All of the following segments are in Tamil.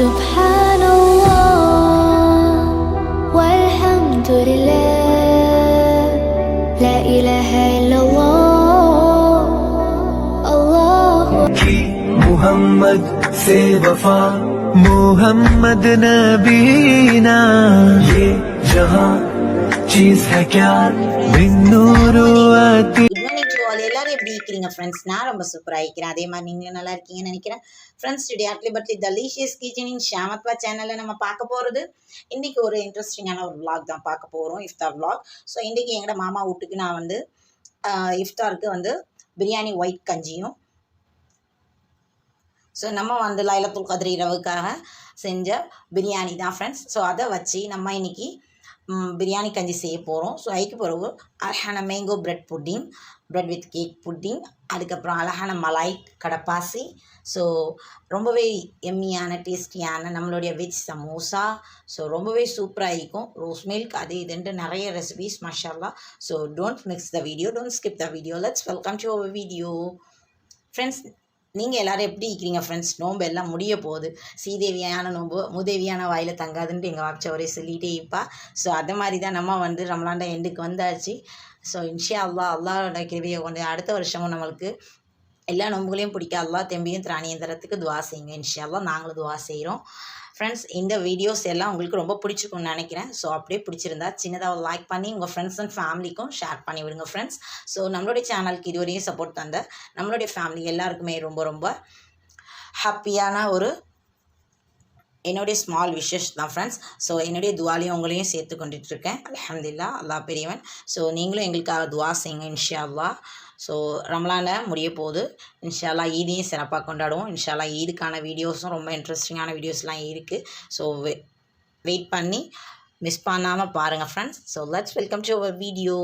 سبحان الله والحمد لله لا إله إلا الله الله की मोहम्मद से वफा मोहम्मद नबीना ये जहां चीज है क्या बिन नूरो आती எல்லாரும் எப்படி இருக்கிறீங்க ஃப்ரெண்ட்ஸ் நான் ரொம்ப சூப்பராக இருக்கிறேன். அதே மாதிரி நீங்களும் நல்லா இருக்கீங்கன்னு நினைக்கிறேன். ஃப்ரெண்ட்ஸ் டுடே அட்லி பட்லி டெலிஷியஸ் கிச்சனின் ஷாமத்வா சேனலில் நம்ம பார்க்க போகிறது இன்றைக்கி ஒரு இன்ட்ரெஸ்டிங்கான ஒரு விளாக் தான் பார்க்க போகிறோம் இஃப்தார் விளாக் ஸோ இன்றைக்கி எங்களோட மாமா வீட்டுக்கு நான் வந்து இஃப்தாருக்கு வந்து பிரியாணி ஒயிட் கஞ்சியும் ஸோ நம்ம வந்து லைலத்துல் கதிரி இரவுக்காக செஞ்ச பிரியாணி தான் ஃப்ரெண்ட்ஸ் ஸோ அதை வச்சு நம்ம இன்னைக்கு பிரியாணி கஞ்சி செய்ய போகிறோம் ஸோ அதுக்கு பிறகு அழகான mango bread pudding bread with cake pudding அதுக்கப்புறம் அழகான மலாய் கடப்பாசி. ஸோ ரொம்பவே எம்மியான டேஸ்டியான நம்மளுடைய வெஜ் சமோசா ஸோ ரொம்பவே சூப்பராக இருக்கும். ரோஸ் மில்க் அது இதுன்ட்டு நிறைய recipes masala so don't mix the video don't skip the video let's welcome to our video friends நீங்கள் எல்லாரும் எப்படி இருக்கிறீங்க ஃப்ரெண்ட்ஸ் நோம்பு எல்லாம் முடிய போகுது. சீதேவியான நோன்பு முதேவியான வாயில் தங்காதுன்ட்டு எங்கள் வாப்ச்சவரே சொல்லிகிட்டே இருப்பா. ஸோ அது மாதிரி தான் நம்ம வந்து ரமலாண்ட எண்டுக்கு வந்தாச்சு. ஸோ இன்ஷியா அல்லா அல்லாஹோட கிருவியை கொண்டு அடுத்த வருஷமும் நம்மளுக்கு எல்லா நோம்புகளையும் பிடிக்க அல்லா தெம்பியும் திராணியும் தரத்துக்கு துவா செய்யுங்க. இன்ஷா அல்லா நாங்களும் துவா செய்கிறோம் ஃப்ரெண்ட்ஸ் இந்த வீடியோஸ் எல்லாம் உங்களுக்கு ரொம்ப பிடிச்சிருக்கும்னு நினைக்கிறேன். ஸோ அப்படியே பிடிச்சிருந்தா சின்னதாக ஒரு லைக் பண்ணி உங்கள் ஃப்ரெண்ட்ஸ் அண்ட் ஃபேமிலிக்கும் ஷேர் பண்ணி விடுங்க ஃப்ரெண்ட்ஸ் ஸோ நம்மளுடைய சேனலுக்கு இதுவரையும் சப்போர்ட் தந்த நம்மளுடைய ஃபேமிலி எல்லாருக்குமே ரொம்ப ரொம்ப ஹாப்பியான ஒரு என்னுடைய ஸ்மால் விஷஸ் தான் ஃப்ரெண்ட்ஸ் ஸோ என்னுடைய துவாலையும் உங்களையும் சேர்த்து கொண்டுட்டு இருக்கேன் அலமதுல்லா அல்லா பெரியவன். ஸோ நீங்களும் எங்களுக்காக துவா செய்யுங்க இன்ஷா ஸோ ரம்லான முடிய போகுது. இன்ஷா அல்லாஹ் ஈதையும் சிறப்பாக கொண்டாடுவோம். இன்ஷா அல்லாஹ் ஈதுக்கான வீடியோஸும் ரொம்ப இன்ட்ரெஸ்டிங்கான வீடியோஸ்லாம் இருக்குது ஸோ வெ வெயிட் பண்ணி மிஸ் பண்ணாமல் பாருங்கள் friends so let's welcome to our video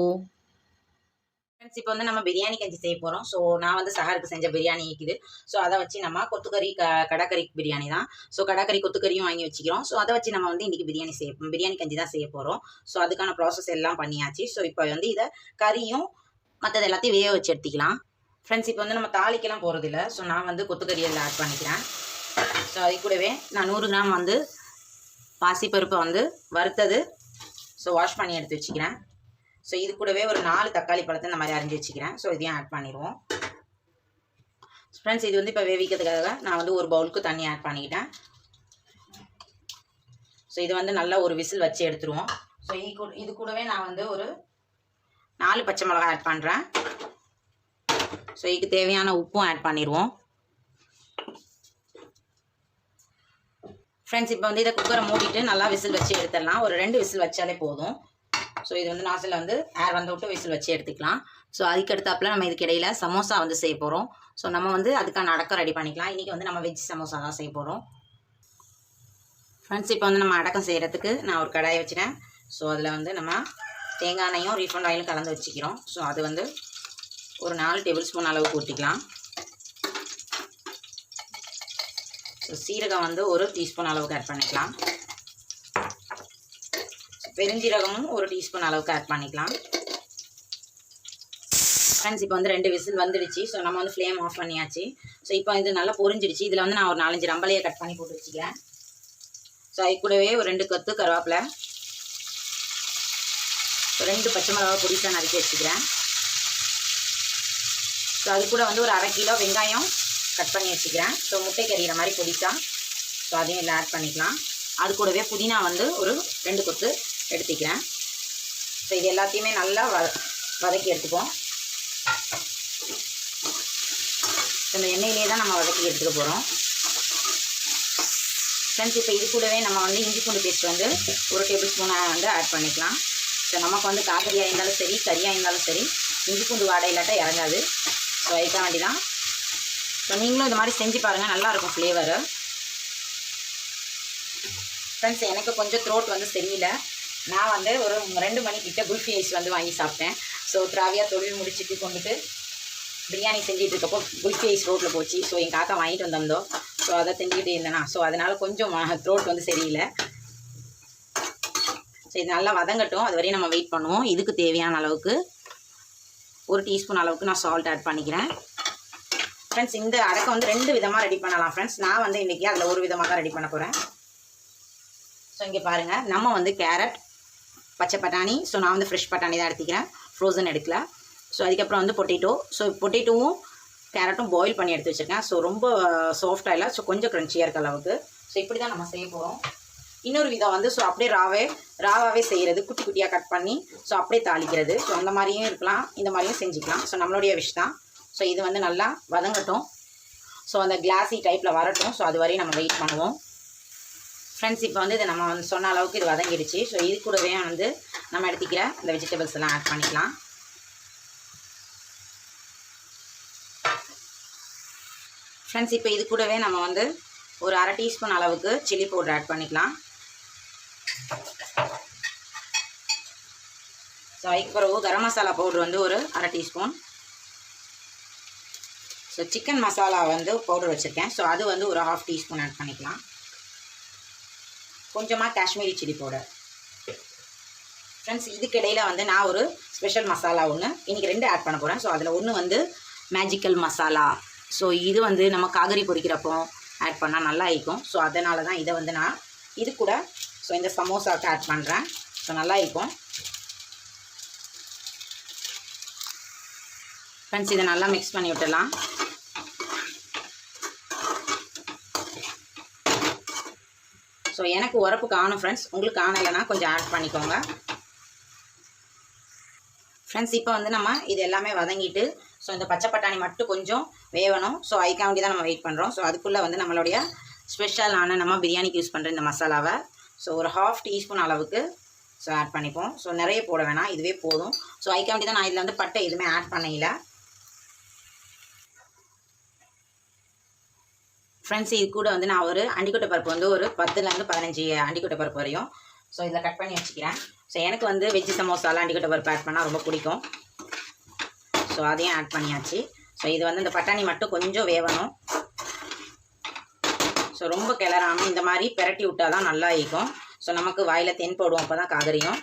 friends இப்போ வந்து நம்ம பிரியாணி கஞ்சி செய்ய போகிறோம் ஸோ நான் வந்து சஹருக்கு செஞ்ச பிரியாணி இருக்குது. ஸோ அதை வச்சு நம்ம கொத்துக்கறி க கடற்கறி பிரியாணி தான். ஸோ கடற்கறி கொத்துக்கறியும் வாங்கி வச்சுக்கிறோம். ஸோ அதை வச்சு நம்ம வந்து இன்றைக்கி பிரியாணி செய்ய பிரியாணி கஞ்சி தான் செய்ய போகிறோம் ஸோ அதுக்கான ப்ராசஸ் எல்லாம் பண்ணியாச்சு. ஸோ இப்போ வந்து இதை கறியும் மற்றது எல்லாத்தையும் வேக வச்சு எடுத்துக்கலாம். ஃப்ரெண்ட்ஸ் இப்போ வந்து நம்ம தாளிக்கெல்லாம் போகிறதில்ல ஸோ நான் வந்து கொத்துக்கறி எல்லாம் ஆட் பண்ணிக்கிறேன். ஸோ அது கூடவே நான் நூறு கிராம் வந்து பாசிப்பருப்பை வந்து வறுத்தது. ஸோ வாஷ் பண்ணி எடுத்து வச்சுக்கிறேன். ஸோ இது கூடவே ஒரு நாலு தக்காளி பழத்தை இந்த மாதிரி அரிஞ்சு வச்சுக்கிறேன். ஸோ இதையும் ஆட் பண்ணிடுவோம். ஃப்ரெண்ட்ஸ் இது வந்து இப்போ வேவிக்கிறதுக்காக நான் வந்து ஒரு பவுலுக்கு தண்ணி ஆட் பண்ணிக்கிட்டேன். ஸோ இது வந்து நல்லா ஒரு விசில் வச்சு எடுத்துருவோம். ஸோ இது இது கூடவே நான் வந்து ஒரு நாலு பச்சை மிளகாய் ஆட் பண்ணுறேன் ஸோ இதுக்கு தேவையான உப்பும் ஆட் பண்ணிடுவோம். ஃப்ரெண்ட்ஸ் இப்போ வந்து இதை குக்கரை மூடிட்டு நல்லா விசில் வச்சு எடுத்துடலாம். ஒரு ரெண்டு விசில் வச்சாலே போதும். ஸோ இது வந்து நாசில் வந்து ஏர் வந்து விட்டு விசில் வச்சு எடுத்துக்கலாம். ஸோ அதுக்கு அடுத்தாப்புல நம்ம இதுக்கு இடையில சமோசா வந்து செய்ய போகிறோம் ஸோ நம்ம வந்து அதுக்கான அடக்கம் ரெடி பண்ணிக்கலாம். இன்றைக்கி வந்து நம்ம வெஜ் சமோசா தான் செய்ய போகிறோம் ஃப்ரெண்ட்ஸ் இப்போ வந்து நம்ம அடக்கம் செய்கிறதுக்கு நான் ஒரு கடாயை வச்சுட்டேன். ஸோ அதில் வந்து நம்ம தேங்காய் எண்ணெயும் ரீஃபண்ட் ஆயிலும் கலந்து வச்சுக்கிறோம். ஸோ அது வந்து ஒரு நாலு டேபிள் ஸ்பூன் அளவுக்கு ஊற்றிக்கலாம் ஸோ சீரகம் வந்து ஒரு டீஸ்பூன் அளவுக்கு ஆட் பண்ணிக்கலாம். பெருஞ்சீரகமும் ஒரு டீஸ்பூன் அளவுக்கு ஆட் பண்ணிக்கலாம். ஃப்ரெண்ட்ஸ் இப்போ வந்து ரெண்டு விசில் வந்துடுச்சு. ஸோ நம்ம வந்து ஃப்ளேம் ஆஃப் பண்ணியாச்சு. ஸோ இப்போ இது நல்லா பொரிஞ்சிடுச்சு. இதில் வந்து நான் ஒரு நாலஞ்சு ரம்பலையை கட் பண்ணி போட்டு வச்சுக்கிறேன். ஸோ அது கூடவே ஒரு ரெண்டு கொத்து கருவேப்பிலை. ரெண்டு பச்சை மிளகா பொடிசாக நறுக்கி வச்சுக்கிறேன். ஸோ அது கூட வந்து ஒரு அரை கிலோ வெங்காயம் கட் பண்ணி வச்சுக்கிறேன். ஸோ முட்டை கறிகிற மாதிரி பொடிசா ஸோ அதையும் இதில் ஆட் பண்ணிக்கலாம். அது கூடவே புதினா வந்து ஒரு ரெண்டு கொத்து எடுத்துக்கிறேன் ஸோ இது எல்லாத்தையுமே நல்லா வ வதக்கி எடுத்துப்போம். இந்த எண்ணெயிலே தான் நம்ம வதக்கி எடுத்துக்க போகிறோம் ஃப்ரெண்ட்ஸ் இப்போ இது கூடவே நம்ம வந்து இஞ்சி பூண்டு பேஸ்ட் வந்து ஒரு டேபிள் ஸ்பூனாக வந்து ஆட் பண்ணிக்கலாம். ஸோ நமக்கு வந்து காக்கரியாக இருந்தாலும் சரி கறியாக இருந்தாலும் சரி இஞ்சி பூண்டு வாடை இல்லாட்டா இறங்காது. ஸோ அதுக்காக வேண்டி தான் ஸோ நீங்களும் இது மாதிரி செஞ்சு பாருங்கள் நல்லாயிருக்கும் ஃப்ளேவரு ஃப்ரெண்ட்ஸ் எனக்கு கொஞ்சம் த்ரோட் வந்து சரியில்லை. நான் வந்து ஒரு ரெண்டு மணிக்கிட்ட குல்ஃபி ஐஸ் வந்து வாங்கி சாப்பிட்டேன். ஸோ திராவியாக தொழில் முடிச்சுட்டு கொண்டுட்டு பிரியாணி செஞ்சுட்டு இருக்கப்போ குல்ஃபி ஐஸ் ரோட்டில் போச்சு. ஸோ எங்கள் காக்கா வாங்கிட்டு வந்திருந்தோம் ஸோ அதை செஞ்சுக்கிட்டு இருந்தேனா. ஸோ அதனால் கொஞ்சம் த்ரோட் வந்து சரியில்லை. ஸோ இது நல்லா வதங்கட்டும். அது வரையும் நம்ம வெயிட் பண்ணுவோம். இதுக்கு தேவையான அளவுக்கு ஒரு டீஸ்பூன் அளவுக்கு நான் சால்ட் ஆட் பண்ணிக்கிறேன். ஃப்ரெண்ட்ஸ் இந்த அடக்கம் வந்து ரெண்டு விதமாக ரெடி பண்ணலாம் ஃப்ரெண்ட்ஸ் நான் வந்து இன்றைக்கி அதில் ஒரு விதமாக தான் ரெடி பண்ண போகிறேன் ஸோ இங்கே பாருங்கள் நம்ம வந்து கேரட் பச்சை பட்டாணி. ஸோ நான் வந்து ஃப்ரெஷ் பட்டாணி தான் எடுத்துக்கிறேன். ஃப்ரோசன் எடுக்கல. ஸோ அதுக்கப்புறம் வந்து பொட்டேட்டோ ஸோ பொட்டேட்டோவும் கேரட்டும் பாயில் பண்ணி எடுத்து வச்சுருக்கேன். ஸோ ரொம்ப சாஃப்டாக இல்லை. ஸோ கொஞ்சம் க்ரன்ச்சியாக இருக்க அளவுக்கு. ஸோ இப்படி தான் நம்ம செய்ய போகிறோம் இன்னொரு விதம் வந்து ஸோ அப்படியே ராவே ராவாகவே செய்கிறது குட்டி குட்டியாக கட் பண்ணி ஸோ அப்படியே தாளிக்கிறது. ஸோ அந்த மாதிரியும் இருக்கலாம். இந்த மாதிரியும் செஞ்சுக்கலாம். ஸோ நம்மளுடைய விஷ் தான். ஸோ இது வந்து நல்லா வதங்கட்டும். ஸோ அந்த கிளாஸி டைப்பில் வரட்டும். ஸோ அது வரையும் நம்ம வெயிட் பண்ணுவோம். ஃப்ரெண்ட்ஸ் இப்போ வந்து இதை நம்ம வந்து சொன்ன அளவுக்கு இது வதங்கிடுச்சு. ஸோ இது கூடவே வந்து நம்ம எடுத்துக்கிற இந்த வெஜிடபிள்ஸ் எல்லாம் ஆட் பண்ணிக்கலாம். ஃப்ரெண்ட்ஸ் இப்போ இது கூடவே நம்ம வந்து ஒரு அரை டீஸ்பூன் அளவுக்கு சில்லி பவுடர் ஆட் பண்ணிக்கலாம். ஸோ அதுக்கு பிறகு கரம் மசாலா பவுடர் வந்து ஒரு அரை டீஸ்பூன் ஸோ சிக்கன் மசாலா வந்து பவுடர் வச்சுருக்கேன். ஸோ அது வந்து ஒரு ஹாஃப் டீஸ்பூன் ஆட் பண்ணிக்கலாம். கொஞ்சமாக காஷ்மீரி சில்லி பவுடர் ஃப்ரெண்ட்ஸ் இதுக்கிடையில் வந்து நான் ஒரு ஸ்பெஷல் மசாலா ஒன்று இன்றைக்கி ரெண்டு ஆட் பண்ண போகிறேன் ஸோ அதில் ஒன்று வந்து மேஜிக்கல் மசாலா ஸோ இது வந்து நம்ம காகரி பொரிக்கிறப்போ ஆட் பண்ணால் நல்லா இருக்கும். ஸோ அதனால தான் இதை வந்து நான் இது கூட ஸோ இந்த சமோசாவுக்கு ஆட் பண்ணுறேன் ஸோ நல்லா இருக்கும். ஃப்ரெண்ட்ஸ் இதை நல்லா மிக்ஸ் பண்ணி விட்டுடலாம். ஸோ எனக்கு உரப்பு காணும் ஃப்ரெண்ட்ஸ் உங்களுக்கு காணலைன்னா கொஞ்சம் ஆட் பண்ணிக்கோங்க. ஃப்ரெண்ட்ஸ் இப்போ வந்து நம்ம இது எல்லாமே வதங்கிட்டு ஸோ இந்த பச்சை பட்டாணி மட்டும் கொஞ்சம் வேகணும் ஸோ அதுக்காண்டி தான் நம்ம வெயிட் பண்ணுறோம் ஸோ அதுக்குள்ளே வந்து நம்மளுடைய ஸ்பெஷலான நம்ம பிரியாணிக்கு யூஸ் பண்ணுற இந்த மசாலாவை ஸோ ஒரு ஹாஃப் டீஸ்பூன் அளவுக்கு ஸோ ஆட் பண்ணிப்போம். ஸோ நிறைய போட வேணாம். இதுவே போதும். ஸோ அதுக்காண்டி தான் நான் இதில் வந்து பட்டை எதுவுமே ஆட் பண்ணல ஃப்ரெண்ட்ஸ் இது கூட வந்து நான் ஒரு அண்டிக்கொட்டை பருப்பு வந்து ஒரு பத்துலேருந்து பதினஞ்சு அண்டிக்கொட்டை பருப்பு வரையும். ஸோ இதில் கட் பண்ணி வச்சுக்கிறேன். ஸோ எனக்கு வந்து வெஜ்ஜி சமோசாலாம் அண்டிக்கொட்டை பருப்பு ஆட் பண்ணால் ரொம்ப பிடிக்கும். ஸோ அதையும் ஆட் பண்ணியாச்சு. ஸோ இது வந்து இந்த பட்டாணி மட்டும் கொஞ்சம் வேவணும். ஸோ ரொம்ப கிளறாமல் இந்த மாதிரி பெரட்டி விட்டால் தான் நல்லா இருக்கும் ஸோ நமக்கு வாயில் தென் போடுவோம் அப்போ தான் காதறியும்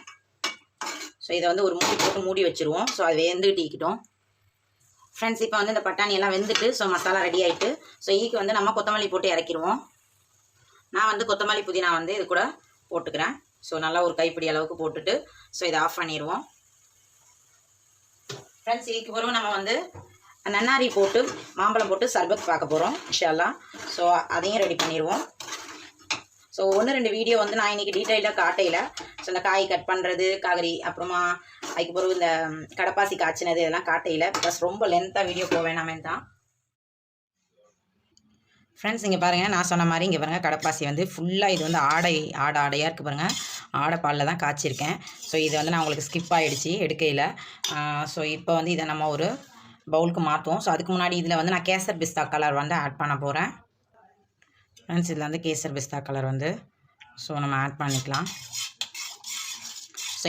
ஸோ இதை வந்து ஒரு மூடி போட்டு மூடி வச்சுருவோம். ஸோ அது வெந்துக்கிட்டிக்கட்டும் ஃப்ரெண்ட்ஸ் இப்போ வந்து இந்த பட்டாணி எல்லாம் வெந்துட்டு ஸோ மசாலா ரெடி ஆகிட்டு ஸோ ஈக்கு வந்து நம்ம கொத்தமல்லி போட்டு இறக்கிடுவோம் நான் வந்து கொத்தமல்லி புதினா வந்து இது கூட போட்டுக்கிறேன். ஸோ நல்லா ஒரு கைப்பிடி அளவுக்கு போட்டுட்டு ஸோ இதை ஆஃப் பண்ணிடுவோம். ஃப்ரெண்ட்ஸ் ஈக்கு பிறகு நம்ம வந்து நன்னாரி போட்டு மாம்பழம் போட்டு சர்பத் பார்க்க போகிறோம் இன்ஷால்லா ஸோ அதையும் ரெடி பண்ணிடுவோம். ஸோ ஒன்று ரெண்டு வீடியோ வந்து நான் இன்றைக்கி டீட்டெயிலாக காட்டையில் ஸோ இந்த காய் கட் பண்ணுறது காகரி அப்புறமா அதுக்கு பிறகு இந்த கடப்பாசி காய்ச்சினது இதெல்லாம் காட்டையில். ப்ளஸ் ரொம்ப லென்த்தாக வீடியோ போக வேணாமே தான். ஃப்ரெண்ட்ஸ் இங்கே பாருங்கள் நான் சொன்ன மாதிரி இங்கே பாருங்கள் கடப்பாசி வந்து ஃபுல்லாக இது வந்து ஆடை ஆடை ஆடையாக இருக்குது பாருங்கள் ஆடை பாலில் தான் காய்ச்சிருக்கேன். ஸோ இது வந்து நான் உங்களுக்கு ஸ்கிப் ஆகிடுச்சி எடுக்கையில். ஸோ இப்போ வந்து இதை நம்ம ஒரு பவுலுக்கு மாற்றுவோம் ஸோ அதுக்கு முன்னாடி இதில் வந்து நான் கேசர் பிஸ்தா கலர் வந்து ஆட் பண்ண போகிறேன் ஃப்ரெண்ட்ஸ் இதில் வந்து கேசர் பிஸ்தா கலர் வந்து ஸோ நம்ம ஆட் பண்ணிக்கலாம்.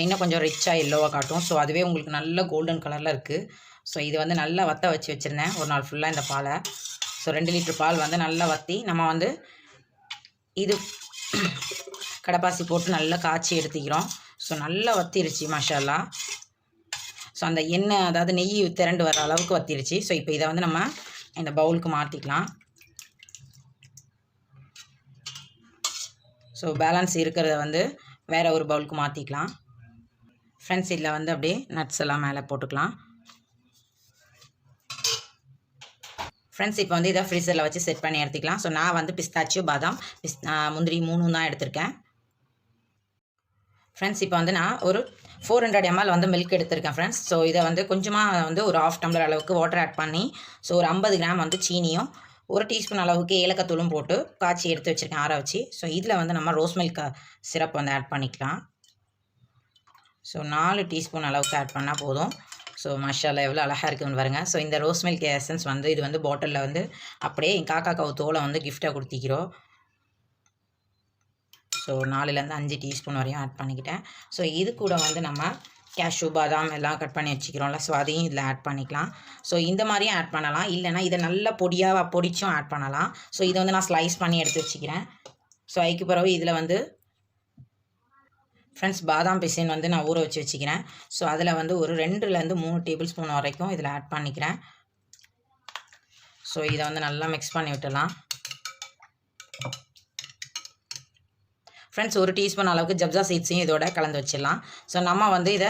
இன்னும் கொஞ்சம் ரிச்சாக எல்லோவாக காட்டும் ஸோ அதுவே உங்களுக்கு நல்ல கோல்டன் கலரில் இருக்குது ஸோ இது வந்து நல்லா வத்த வச்சு வச்சுருந்தேன். ஒரு நாள் ஃபுல்லாக இந்த பாலை. ஸோ ரெண்டு லிட்டர் பால் வந்து நல்லா வற்றி நம்ம வந்து இது கடப்பாசி போட்டு நல்லா காய்ச்சி எடுத்துக்கிறோம். ஸோ நல்லா வத்திருச்சு மஷாலா ஸோ அந்த எண்ணெய் அதாவது நெய் திரண்டு வர அளவுக்கு வத்திருச்சு. ஸோ இப்போ இதை வந்து நம்ம இந்த பவுலுக்கு மாற்றிக்கலாம் ஸோ பேலன்ஸ் இருக்கிறத வந்து வேறு ஒரு பவுலுக்கு மாற்றிக்கலாம் ஃப்ரெண்ட்ஸ் இதில் வந்து அப்படியே நட்ஸ் எல்லாம் மேலே போட்டுக்கலாம். ஃப்ரெண்ட்ஸ் இப்போ வந்து இதை ஃப்ரீசரில் வச்சு செட் பண்ணி எடுத்துக்கலாம். ஸோ நான் வந்து பிஸ்தாச்சியோ பாதாம் பிஸ் முந்திரி மூணும் தான் எடுத்திருக்கேன். ஃப்ரெண்ட்ஸ் இப்போ வந்து நான் ஒரு ஃபோர் ஹண்ட்ரட் எம்எல் வந்து மில்க் எடுத்திருக்கேன் ஃப்ரெண்ட்ஸ் ஸோ இதை வந்து கொஞ்சமாக வந்து ஒரு ஆஃப் டம்ளர் அளவுக்கு வாட்டர் ஆட் பண்ணி ஸோ ஒரு ஐம்பது கிராம் வந்து சீனியும் ஒரு டீஸ்பூன் அளவுக்கு ஏலக்காய் தூளும் போட்டு காய்ச்சி எடுத்து வச்சுருக்கேன் ஆற வச்சு. ஸோ இதில் வந்து நம்ம ரோஸ் மில்க் சிரப் வந்து ஆட் பண்ணிக்கலாம். ஸோ நாலு டீஸ்பூன் அளவுக்கு ஆட் பண்ணால் போதும். ஸோ மஷாலா எவ்வளோ அழகாக இருக்குன்னு பாருங்க. ஸோ இந்த ரோஸ் மில்க் எசன்ஸ் வந்து இது வந்து பாட்டிலில் வந்து அப்படியே என் காக்கா தோலை வந்து கிஃப்டாக கொடுத்திக்கிறோம். ஸோ நாலுலேருந்து அஞ்சு டீஸ்பூன் வரையும் ஆட் பண்ணிக்கிட்டேன். ஸோ இது கூட வந்து நம்ம கேஷ்யூ பாதாம் எல்லாம் கட் பண்ணி வச்சுக்கிறோம்ல. ஸோ அதையும் இதில் ஆட் பண்ணிக்கலாம். ஸோ இந்த மாதிரியும் ஆட் பண்ணலாம். இல்லைனா இதை நல்லா பொடியாக பொடிச்சும் ஆட் பண்ணலாம். ஸோ இதை வந்து நான் ஸ்லைஸ் பண்ணி எடுத்து வச்சுக்கிறேன். ஸோ அதுக்கு பிறகு இதில் வந்து ஃப்ரெண்ட்ஸ் பாதாம் பிசின் வந்து நான் ஊற வச்சு வச்சுக்கிறேன். ஸோ அதில் வந்து ஒரு ரெண்டுலேருந்து மூணு டேபிள் ஸ்பூன் வரைக்கும் இதில் ஆட் பண்ணிக்கிறேன். ஸோ இதை வந்து நல்லா மிக்ஸ் பண்ணி விட்டுடலாம். ஃப்ரெண்ட்ஸ் ஒரு டீஸ்பூன் அளவுக்கு ஜப்ஜா சீட்ஸையும் இதோட கலந்து வச்சிடலாம். ஸோ நம்ம வந்து இதை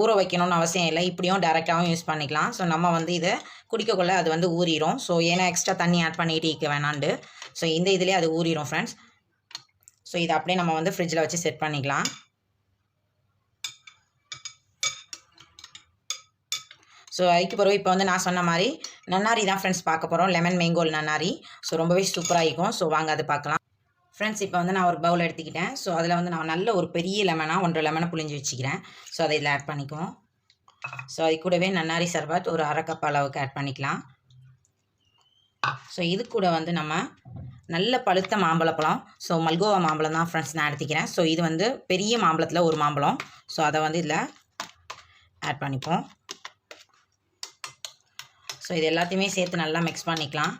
ஊற வைக்கணும்னு அவசியம் இல்லை. இப்படியும் டேரெக்டாகவும் யூஸ் பண்ணிக்கலாம். ஸோ நம்ம வந்து இதை குடிக்கக்குள்ள அது வந்து ஊறிடும் ஸோ ஏன்னா எக்ஸ்ட்ரா தண்ணி ஆட் பண்ணிட்டு இருக்க வேணாண்டு. ஸோ இந்த இதுலேயே அது ஊறிடும் ஃப்ரெண்ட்ஸ் ஸோ இதை அப்படியே நம்ம வந்து ஃப்ரிட்ஜில் வச்சு செட் பண்ணிக்கலாம். ஸோ அதுக்கு பிறகு இப்போ வந்து நான் சொன்ன மாதிரி நன்னாரி தான் ஃப்ரெண்ட்ஸ் பார்க்க போகிறோம் லெமன் மேங்கோல் நன்னாரி. ஸோ ரொம்பவே சூப்பராக இருக்கும். ஸோ வாங்க அது பார்க்கலாம். ஃப்ரெண்ட்ஸ் இப்போ வந்து நான் ஒரு பவுல் எடுத்துக்கிட்டேன். ஸோ அதில் வந்து நான் நல்ல ஒரு பெரிய லெமனாக ஒன்றரை லெமனை புளிஞ்சு வச்சுக்கிறேன். ஸோ அதை இதில் ஆட் பண்ணிக்குவோம். ஸோ அது கூடவே நன்னாரி சர்பத் ஒரு அரை கப் அளவுக்கு ஆட் பண்ணிக்கலாம். ஸோ இது கூட வந்து நம்ம நல்ல பழுத்த மாம்பழப்பழம். ஸோ மல்கோவா மாம்பழம் தான் ஃப்ரெண்ட்ஸ் நான் எடுத்துக்கிறேன். ஸோ இது வந்து பெரிய மாம்பழத்தில் ஒரு மாம்பழம். ஸோ அதை வந்து இதில் ஆட் பண்ணிப்போம். ஸோ இது எல்லாத்தையுமே சேர்த்து நல்லா மிக்ஸ் பண்ணிக்கலாம்.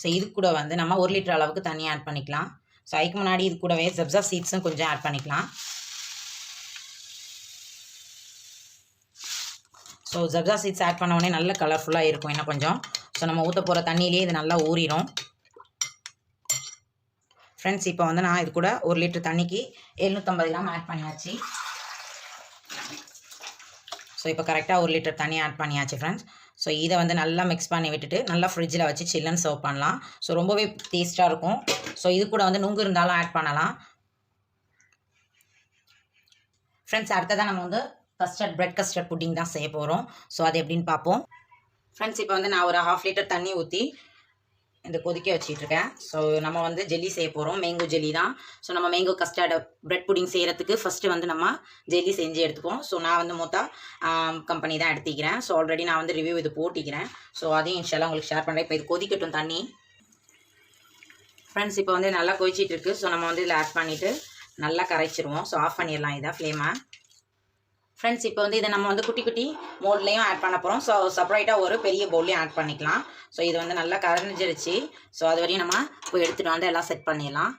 ஸோ இது கூட வந்து நம்ம ஒரு லிட்டர் அளவுக்கு தண்ணி ஆட் பண்ணிக்கலாம். ஸோ அதுக்கு முன்னாடி இது கூடவே சப்ஸா சீட்ஸும் கொஞ்சம் ஆட் பண்ணிக்கலாம். ஸோ ஜப்ஸா சீட்ஸ் ஆட் பண்ண உடனே நல்ல கலர்ஃபுல்லாக இருக்கும் இன்னும் கொஞ்சம். ஸோ நம்ம ஊற்ற போகிற தண்ணியிலே இது நல்லா ஊறிடும் ஃப்ரெண்ட்ஸ் இப்போ வந்து நான் இது கூட ஒரு லிட்டர் தண்ணிக்கு எழுநூற்றம்பது கிராம் ஆட் பண்ணியாச்சு. ஸோ இப்போ கரெக்டாக ஒரு லிட்டர் தண்ணி ஆட் பண்ணியாச்சு ஃப்ரெண்ட்ஸ் ஸோ இதை வந்து நல்லா மிக்ஸ் பண்ணி விட்டுட்டு நல்லா ஃப்ரிட்ஜில் வச்சு சில்லுன்னு சர்வ் பண்ணலாம். ஸோ ரொம்பவே டேஸ்ட்டாக இருக்கும். ஸோ இது கூட வந்து நுங்கு இருந்தாலும் ஆட் பண்ணலாம். ஃப்ரெண்ட்ஸ் அடுத்ததாக நம்ம வந்து கஸ்டர்ட் பிரெட் கஸ்டர்ட் புட்டிங் தான் செய்ய போகிறோம் ஸோ அது எப்படின்னு பார்ப்போம். ஃப்ரெண்ட்ஸ் இப்போ வந்து நான் ஒரு ஹாஃப் லிட்டர் தண்ணி ஊற்றி இந்த கொதிக்க வச்சிட்ருக்கேன். ஸோ நம்ம வந்து ஜெல்லி செய்ய போகிறோம் மேங்கோ ஜெல்லி தான். ஸோ நம்ம மேங்கோ கஸ்டர்டை ப்ரெட் புடிங் செய்கிறதுக்கு ஃபஸ்ட்டு வந்து நம்ம ஜெல்லி செஞ்சு எடுத்துப்போம் ஸோ நான் வந்து மொத்தம் கம்பெனி தான் எடுத்திக்கிறேன். ஸோ ஆல்ரெடி நான் வந்து ரிவ்யூ இது போட்டிக்கிறேன். ஸோ அதையும் இன்ஷால்லாம் உங்களுக்கு ஷேர் பண்ணுறேன் இப்போ இது கொதிக்கட்டும் தண்ணி. ஃப்ரெண்ட்ஸ் இப்போ வந்து நல்லா கொதிச்சிட்ருக்கு. ஸோ நம்ம வந்து இதில் ஆட் பண்ணிவிட்டு நல்லா கரைச்சிருவோம். ஸோ ஆஃப் பண்ணிடலாம் இதை ஃப்ளேமை ஃப்ரெண்ட்ஸ் இப்போ வந்து இதை நம்ம வந்து குட்டி குட்டி மோட்லேயும் ஆட் பண்ண போகிறோம் ஸோ செப்பரேட்டாக ஒரு பெரிய பவுல்லையும் ஆட் பண்ணிக்கலாம். ஸோ இது வந்து நல்லா கரைஞ்சிருச்சு. ஸோ அது வரையும் நம்ம போய் எடுத்துகிட்டு வந்து எல்லாம் செட் பண்ணிடலாம்.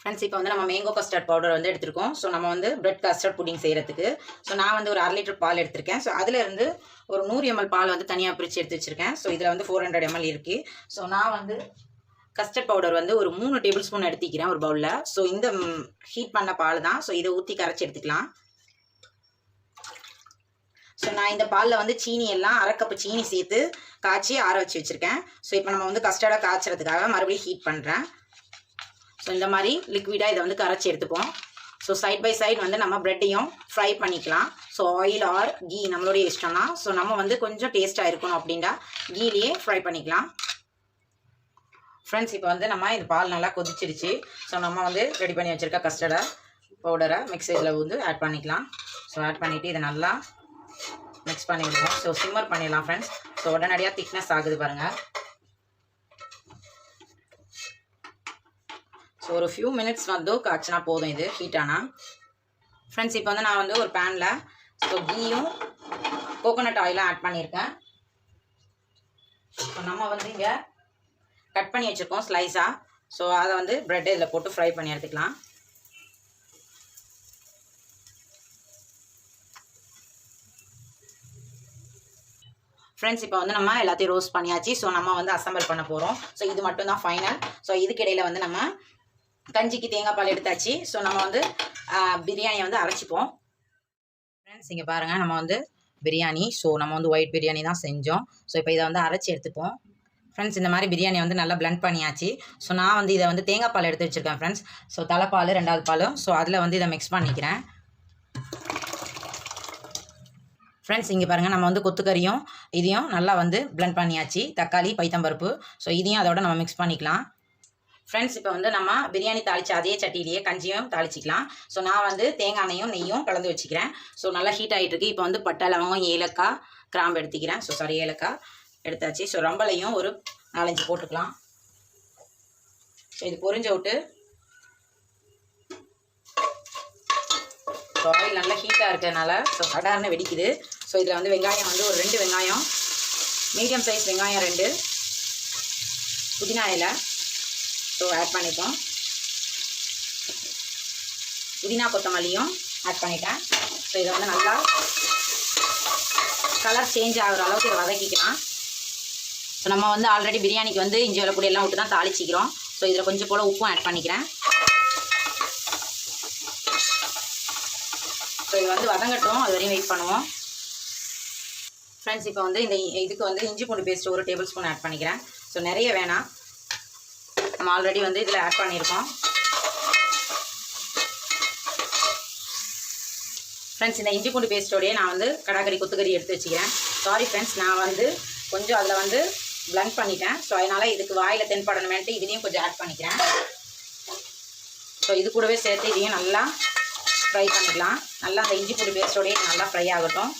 ஃப்ரெண்ட்ஸ் இப்போ வந்து நம்ம மேங்கோ கஸ்டர்ட் பவுடர் வந்து எடுத்திருக்கோம். ஸோ நம்ம வந்து பிரெட் கஸ்டர்ட் புடிங் செய்கிறதுக்கு ஸோ நான் வந்து ஒரு அரை லிட்டர் பால் எடுத்திருக்கேன். ஸோ அதுலேருந்து ஒரு நூறு எம்எல் பால் வந்து தனியாக பிரித்து எடுத்து வச்சுருக்கேன். ஸோ இதில் வந்து ஃபோர் ஹண்ட்ரட் எம்எல் இருக்குது ஸோ நான் வந்து கஸ்டர்ட் பவுடர் வந்து ஒரு மூணு டேபிள் ஸ்பூன் எடுத்திக்கிறேன் ஒரு பவுலில் ஸோ இந்த ஹீட் பண்ண பால் தான். ஸோ இதை ஊற்றி கரைச்சி எடுத்துக்கலாம். ஸோ நான் இந்த பாலில் வந்து சீனி எல்லாம் அரை கப்பு சீனி சேர்த்து காய்ச்சி ஆற வச்சு வச்சுருக்கேன். ஸோ இப்போ நம்ம வந்து கஸ்டர்டாக காய்ச்சறதுக்காக மறுபடியும் ஹீட் பண்ணுறேன் ஸோ இந்த மாதிரி லிக்விடாக இதை வந்து கரைச்சி எடுத்துப்போம் ஸோ சைட் பை சைட் வந்து நம்ம ப்ரெட்டையும் ஃப்ரை பண்ணிக்கலாம். ஸோ ஆயில் ஆர் கீ நம்மளுடைய இஷ்டம் தான் ஸோ நம்ம வந்து கொஞ்சம் டேஸ்ட்டாக இருக்கணும் அப்படின்டா கீலேயே ஃப்ரை பண்ணிக்கலாம். ஃப்ரெண்ட்ஸ் இப்போ வந்து நம்ம இது பால் நல்லா கொதிச்சிருச்சு. ஸோ நம்ம வந்து ரெடி பண்ணி வச்சுருக்க கஸ்டர்டை பவுடரை மிக்சரில் வந்து ஆட் பண்ணிக்கலாம். ஸோ ஆட் பண்ணிவிட்டு இதை நல்லா மிக்ஸ் பண்ணி விடுவோம் ஸோ சிம்மர் பண்ணிடலாம் ஃப்ரெண்ட்ஸ் ஸோ உடனடியாக திக்னஸ் ஆகுது பாருங்கள் ஸோ ஒரு ஃபியூ மினிட்ஸ் வந்து காய்ச்சினா போதும் இது ஹீட் ஆனால் ஃப்ரெண்ட்ஸ் இப்போ வந்து நான் வந்து ஒரு பேனில் ஸோ கீயும் கோகோனட் ஆயிலும் ஆட் பண்ணியிருக்கேன். ஸோ நம்ம வந்து இங்கே கட் பண்ணி வச்சுருக்கோம் ஸ்லைஸாக ஸோ அதை வந்து ப்ரெட் இதில் போட்டு ஃப்ரை பண்ணி எடுத்துக்கலாம். ஃப்ரெண்ட்ஸ் இப்போ வந்து நம்ம எல்லாத்தையும் ரோஸ்ட் பண்ணியாச்சு. ஸோ நம்ம வந்து அசம்பிள் பண்ண போகிறோம் ஸோ இது மட்டும் தான் ஃபைனல் ஸோ இதுக்கிடையில் வந்து நம்ம கஞ்சிக்கு தேங்காய் பால் எடுத்தாச்சு. ஸோ நம்ம வந்து பிரியாணியை வந்து அரைச்சிப்போம். ஃப்ரெண்ட்ஸ் இங்கே பாருங்கள் நம்ம வந்து பிரியாணி. ஸோ நம்ம வந்து ஒயிட் பிரியாணி தான் செஞ்சோம். ஸோ இப்போ இதை வந்து அரைச்சி எடுத்துப்போம். ஃப்ரெண்ட்ஸ் இந்த மாதிரி பிரியாணி வந்து நல்லா பிளண்ட் பண்ணியாச்சு. ஸோ நான் வந்து இதை வந்து தேங்காய் பால் எடுத்து வச்சுருக்கேன் ஃப்ரெண்ட்ஸ் ஸோ தலைப்பால் ரெண்டாவது பாலும் ஸோ அதில் வந்து இதை மிக்ஸ் பண்ணிக்கிறேன். ஃப்ரெண்ட்ஸ் இங்கே பாருங்கள் நம்ம வந்து கொத்துக்கறியும் இதையும் நல்லா வந்து பிளெண்ட் பண்ணியாச்சு. தக்காளி பைத்தம்பருப்பு ஸோ இதையும் அதோட நம்ம மிக்ஸ் பண்ணிக்கலாம். ஃப்ரெண்ட்ஸ் இப்போ வந்து நம்ம பிரியாணி தாளித்து அதே சட்டியிலேயே கஞ்சியும் தாளிச்சிக்கலாம். ஸோ நான் வந்து தேங்காய் எண்ணெயும் நெய்யும் கலந்து வச்சுக்கிறேன். ஸோ நல்லா ஹீட் ஆகிட்டுருக்கு இப்போ வந்து பட்டை லவங்கம் ஏலக்காய் கிராம்பு எடுத்துக்கிறேன். ஸோ சாரி ஏலக்காய் எடுத்தாச்சு. ஸோ ரம்பலையும் ஒரு நாலஞ்சு போட்டுக்கலாம். ஸோ இது பொறிஞ்ச விட்டு ஸோ ஆயில் நல்லா ஹீட்டாக இருக்கிறதுனால ஸோ சடார்னு வெடிக்குது. ஸோ இதில் வந்து வெங்காயம் வந்து ஒரு ரெண்டு வெங்காயம். மீடியம் சைஸ் வெங்காயம் ரெண்டு. புதினா இலை. ஸோ ஆட் பண்ணிப்போம். புதினா கொத்தமல்லியும் ஆட் பண்ணிட்டேன். ஸோ இதை வந்து நல்லா கலர் சேஞ்ச் ஆகுற அளவுக்கு இதை வதக்கிக்கலாம். ஸோ ஸோ நம்ம வந்து ஆல்ரெடி பிரியாணிக்கு வந்து இஞ்சி வெள்ளப்பொடி எல்லாம் விட்டு தான் தாளிச்சிக்கிறோம். ஸோ இதில் கொஞ்சம் போல் உப்பும் ஆட் பண்ணிக்கிறேன். ஸோ இது வந்து வதங்கட்டும். அது வரையும் வெயிட் பண்ணுவோம். ஃப்ரெண்ட்ஸ் இப்போ வந்து இந்த இதுக்கு வந்து இஞ்சி பூண்டு பேஸ்ட் ஒரு டேபிள் ஸ்பூன் ஆட் பண்ணிக்கிறேன். ஸோ நிறைய வேணாம். நம்ம ஆல்ரெடி வந்து இதில் ஆட் பண்ணியிருக்கோம். ஃப்ரெண்ட்ஸ் இந்த இஞ்சி பூண்டு பேஸ்ட்டோடய நான் வந்து கடாக்கறி கொத்துக்கறி எடுத்து வச்சுக்கிறேன். சாரி ஃப்ரெண்ட்ஸ் நான் வந்து கொஞ்சம் அதில் வந்து பிளண்ட் பண்ணிட்டேன். ஸோ அதனால் இதுக்கு வாயில் தென்படணுமேன்ட்டு இதுலேயும் கொஞ்சம் ஆட் பண்ணிக்கிறேன். ஸோ இது கூடவே சேர்த்து இதையும் நல்லா ஃப்ரை பண்ணிக்கலாம். நல்லா அந்த இஞ்சி பூண்டு பேஸ்ட்டோடையே நல்லா ஃப்ரை ஆகட்டும்.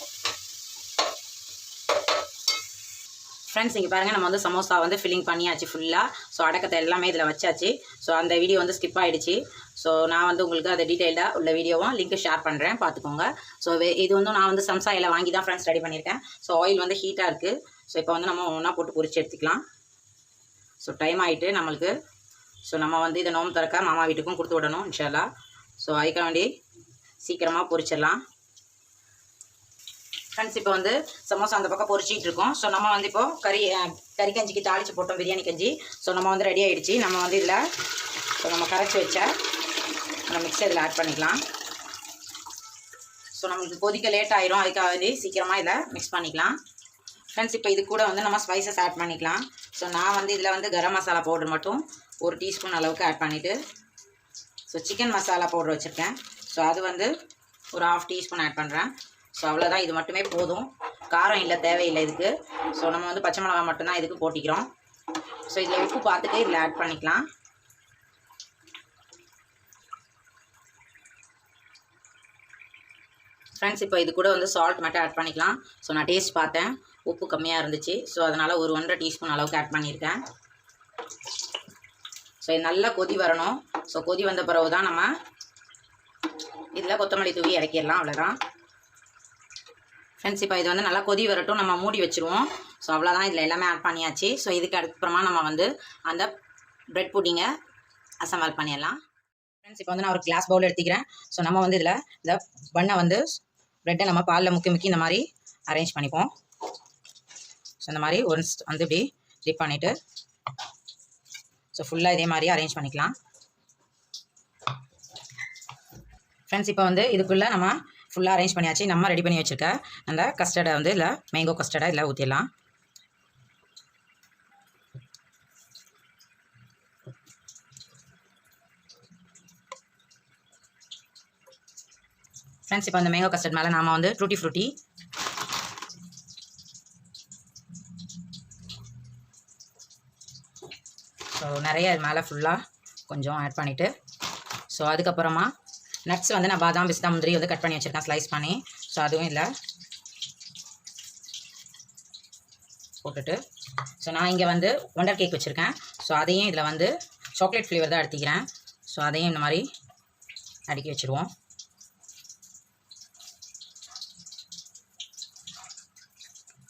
ஃப்ரெண்ட்ஸ் இங்கே பாருங்கள் நம்ம வந்து சமோசா வந்து ஃபில்லிங் பண்ணியாச்சு ஃபுல்லாக ஸோ அடக்கத்தை எல்லாமே இதில் வச்சாச்சு. ஸோ அந்த வீடியோ வந்து ஸ்கிப் ஆகிடுச்சு ஸோ நான் வந்து உங்களுக்கு அதை டீட்டெயிலாக உள்ள வீடியோவும் லிங்க் ஷேர் பண்ணுறேன் பார்த்துக்கோங்க ஸோ இது வந்து நான் வந்து சம்சாயில் வாங்கி தான் ஃப்ரெண்ட்ஸ் ரெடி பண்ணியிருக்கேன். ஸோ ஆயில் வந்து ஹீட்டாக இருக்குது ஸோ இப்போ வந்து நம்ம ஒன்றா போட்டு பொறிச்சு எடுத்துக்கலாம். ஸோ டைம் ஆகிட்டு நம்மளுக்கு. ஸோ நம்ம வந்து இதை நோம்பு திறக்க மாமா வீட்டுக்கும் கொடுத்து விடணும் இன்ஷால்லா. ஸோ அதுக்காக வேண்டி சீக்கிரமாக பொறிச்சிடலாம் ஃப்ரெண்ட்ஸ் இப்போ வந்து சமோசா அந்த பக்கம் பொறிச்சிட்டு இருக்கோம். ஸோ நம்ம வந்து இப்போ கறி கறி கஞ்சிக்கு தாளிச்சு போட்டோம் பிரியாணி கஞ்சி. ஸோ நம்ம வந்து ரெடி ஆகிடுச்சு நம்ம வந்து இதில் ஸோ நம்ம கரைச்சி வச்ச நம்ம மிக்சர் இதில் ஆட் பண்ணிக்கலாம். ஸோ நம்மளுக்கு கொதிக்க லேட் ஆயிரும். அதுக்காக வந்து சீக்கிரமாக இதில் மிக்ஸ் பண்ணிக்கலாம். ஃப்ரெண்ட்ஸ் இப்போ இது கூட வந்து நம்ம ஸ்பைசஸ் ஆட் பண்ணிக்கலாம். ஸோ நான் வந்து இதில் வந்து கரம் மசாலா பவுடர் மட்டும் ஒரு டீஸ்பூன் அளவுக்கு ஆட் பண்ணிவிட்டு ஸோ சிக்கன் மசாலா பவுடர் வச்சுருக்கேன். ஸோ அது வந்து ஒரு ஹாஃப் டீஸ்பூன் ஆட் பண்ணுறேன் ஸோ அவ்வளோதான் இது மட்டுமே போதும். காரம் இல்லை தேவையில்லை இதுக்கு. ஸோ நம்ம வந்து பச்சை மிளகா மட்டும்தான் இதுக்கு போட்டிக்கிறோம். ஸோ இதில் உப்பு பார்த்துட்டு இதில் ஆட் பண்ணிக்கலாம். ஃப்ரெண்ட்ஸ் இப்போ இது கூட வந்து சால்ட் மட்டும் ஆட் பண்ணிக்கலாம். ஸோ நான் டேஸ்ட் பார்த்தேன். உப்பு கம்மியாக இருந்துச்சு. ஸோ அதனால் ஒரு ஒன்றரை டீஸ்பூன் அளவுக்கு ஆட் பண்ணியிருக்கேன். ஸோ இது நல்லா கொதி வரணும். ஸோ கொதி வந்த பிறகு தான் நம்ம இதில் கொத்தமல்லி தூவி இறக்கிடலாம். அவ்வளோதான் ஃப்ரெண்ட்ஸ் இப்போ இது வந்து நல்லா கொதி வரட்டும். நம்ம மூடி வச்சுருவோம். ஸோ அவ்வளோதான் இதில் எல்லாமே ஆட் பண்ணியாச்சு. ஸோ இதுக்கு அதுக்கப்புறமா நம்ம வந்து அந்த ப்ரெட் புட்டிங்கை அசம்பால் பண்ணிடலாம். ஃப்ரெண்ட்ஸ் இப்போ வந்து நான் ஒரு கிளாஸ் பவுல் எடுத்துக்கிறேன். ஸோ நம்ம வந்து இதில் இந்த பண்ணை வந்து ப்ரெட்டை நம்ம பாலில் முக்கி முக்கி இந்த மாதிரி அரேஞ்ச் பண்ணிப்போம். ஸோ இந்த மாதிரி ஒன்ஸ் வந்து இப்படி டிப் பண்ணிவிட்டு ஸோ ஃபுல்லாக இதே மாதிரி அரேஞ்ச் பண்ணிக்கலாம். ஃப்ரெண்ட்ஸ் இப்போ வந்து இதுக்குள்ளே நம்ம ஃபுல்லாக அரேஞ்ச் பண்ணியாச்சு. நம்ம ரெடி பண்ணி வச்சுருக்க. அந்த கஸ்டர்டை வந்து இல்லை மேங்கோ கஸ்டர்டை இதில் ஊற்றிடலாம் ஃப்ரெண்ட்ஸ் இப்போ அந்த மேங்கோ கஸ்டர்ட் மேலே நாம வந்து ஃப்ரூட்டி ஃப்ரூட்டி ஸோ நிறைய மேலே ஃபுல்லாக கொஞ்சம் ஆட் பண்ணிவிட்டு ஸோ அதுக்கப்புறமா நட்ஸ் வந்து நான் பாதாம் பிஸ்தா முந்திரி வந்து கட் பண்ணி வச்சுருக்கேன் ஸ்லைஸ் பண்ணி. ஸோ அதுவும் இல்லை. போட்டுட்டு. ஸோ நான் இங்கே வந்து ஒண்டர் கேக் வச்சுருக்கேன். ஸோ அதையும் இதில் வந்து சாக்லேட் ஃப்ளேவர் தான் எடுத்துக்கிறேன். ஸோ அதையும் இந்த மாதிரி அடுக்கி வச்சுருவோம்.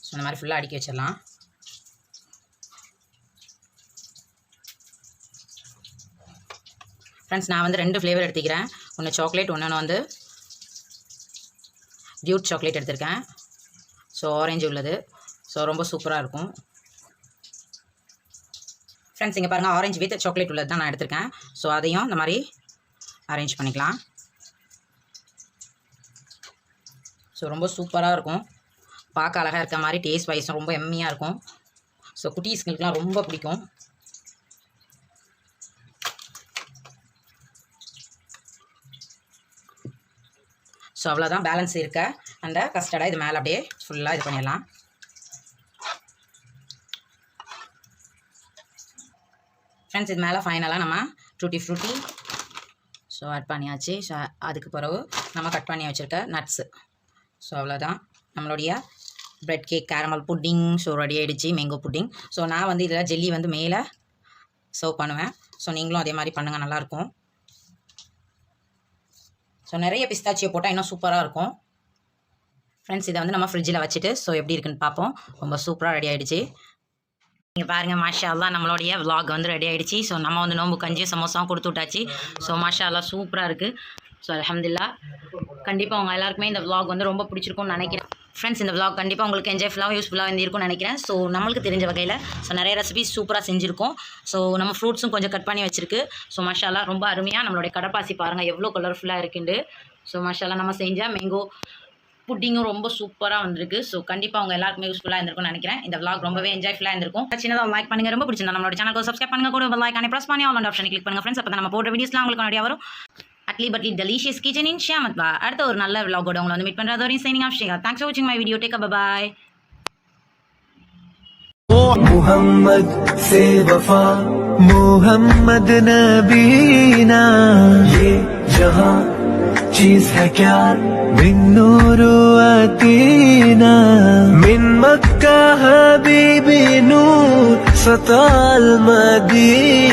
ஸோ இந்த மாதிரி ஃபுல்லாக அடுக்கி வச்சிடலாம். ஃப்ரெண்ட்ஸ் நான் வந்து ரெண்டு ஃப்ளேவர் எடுத்துக்கிறேன். ஒன்று சாக்லேட் ஒன்று வந்து டியூட் சாக்லேட் எடுத்திருக்கேன். ஸோ ஆரஞ்சு உள்ளது. ஸோ ரொம்ப சூப்பராக இருக்கும். ஃப்ரெண்ட்ஸ் இங்கே பாருங்கள் ஆரஞ்சு வித் சாக்லேட் உள்ளது தான் நான் எடுத்திருக்கேன். ஸோ அதையும் இந்த மாதிரி அரேஞ்ச் பண்ணிக்கலாம். ஸோ ரொம்ப சூப்பராக இருக்கும். பார்க்க அழகாக இருக்க மாதிரி டேஸ்ட் வைஸும் ரொம்ப எம்மியாக இருக்கும். ஸோ குட்டீஸ்களுக்குலாம் ரொம்ப பிடிக்கும். ஸோ அவ்வளோதான் பேலன்ஸ் இருக்க. அந்த கஸ்டர்டை இது மேலே அப்படியே ஃபுல்லாக இது பண்ணிடலாம். ஃப்ரெண்ட்ஸ் இது மேலே ஃபைனலாக நம்ம டூட்டி ஃப்ரூட்டி ஸோ ஆட் பண்ணியாச்சு. ஸோ அதுக்கு பிறகு நம்ம கட் பண்ணி வச்சுருக்க நட்ஸு ஸோ அவ்வளோதான் நம்மளுடைய bread cake caramel pudding so ready ஆகிடுச்சு மேங்கோ புட்டிங் ஸோ நான் வந்து இதில் ஜெல்லி வந்து மேலே சர்வ் பண்ணுவேன். ஸோ நீங்களும் அதே மாதிரி பண்ணுங்கள் நல்லாயிருக்கும் ஸோ நிறைய பிஸ்தாச்சியை போட்டால் இன்னும் சூப்பராக இருக்கும். ஃப்ரெண்ட்ஸ் இதை வந்து நம்ம ஃப்ரிட்ஜில் வச்சுட்டு ஸோ எப்படி இருக்குன்னு பார்ப்போம். ரொம்ப சூப்பராக ரெடி ஆகிடுச்சு நீங்கள் பாருங்கள் மாஷா அல்லா நம்மளுடைய விலாக் வந்து ரெடி ஆகிடுச்சு ஸோ நம்ம வந்து நோம்பு கஞ்சி சமோசாவும் கொடுத்து விட்டாச்சு. ஸோ மாஷா அல்லா சூப்பராக இருக்குது ஸோ அலமதுல்லா கண்டிப்பாக உங்கள் எல்லாருக்குமே இந்த vlog வந்து ரொம்ப பிடிச்சிருக்கும்னு நினைக்கிறேன். ஃப்ரெண்ட்ஸ் இந்த vlog கண்டிப்பாக உங்களுக்கு என்ஜாய்ஃபுல்லாக யூஸ்ஃபுல்லாக வந்து இருக்கும்னு நினைக்கிறேன். ஸோ நம்மளுக்கு தெரிஞ்ச வகையில் ஸோ நிறைய ரெசிபிஸ் சூப்பராக செஞ்சுருக்கோம். ஸோ நம்ம ஃப்ரூட்ஸும் கொஞ்சம் கட் பண்ணி வச்சிருக்கு. ஸோ மஷாலா ரொம்ப அருமையாக நம்மளுடைய கடப்பாசி பாருங்கள் எவ்வளோ கலர்ஃபுல்லாக இருக்குண்டு ஸோ மஷாலா நம்ம செஞ்சால் மேங்கோ புட்டிங்கும் ரொம்ப சூப்பராக வந்திருக்கு. ஸோ கண்டிப்பாக அவங்க எல்லாருக்குமே யூஸ்ஃபுல்லாக இருந்திருக்கும்னு நினைக்கிறேன். இந்த விளாக் ரொம்பவே என்ஜாய்ஃபுல்லாக இருந்திருக்கும். சின்னதாக லைக் பண்ணுங்க ரொம்ப பிடிச்சிருந்தா நம்மளோட சேனலுக்கு சப்ஸ்கிரைப் பண்ணுங்க. கூட லைக் அனுப்பி ப்ரெஸ் பண்ணி ஆல் ஆப்ஷன் கிளிக் பண்ணுங்க ஃப்ரெண்ட்ஸ் அப்போ நம்ம போடுற வீடியோஸ்லாம் உங்களுக்கு நிறையா வரும். அட்லி பட்லி டெலிஷியஸ் கிச்சன் இன் ஷியாமத்வா அடுத்த ஒரு நல்ல vlog-ஓட உங்களை வந்து மீட் பண்ணுறது வரையும் signing off Sheka thanks for வாட்சிங் my video take bye Mohammad से वफा मोहम्मद नबीना ये जहां चीज है क्या मिन नूर अतीना मिन मक्का हबीबी नूर सताल मदीना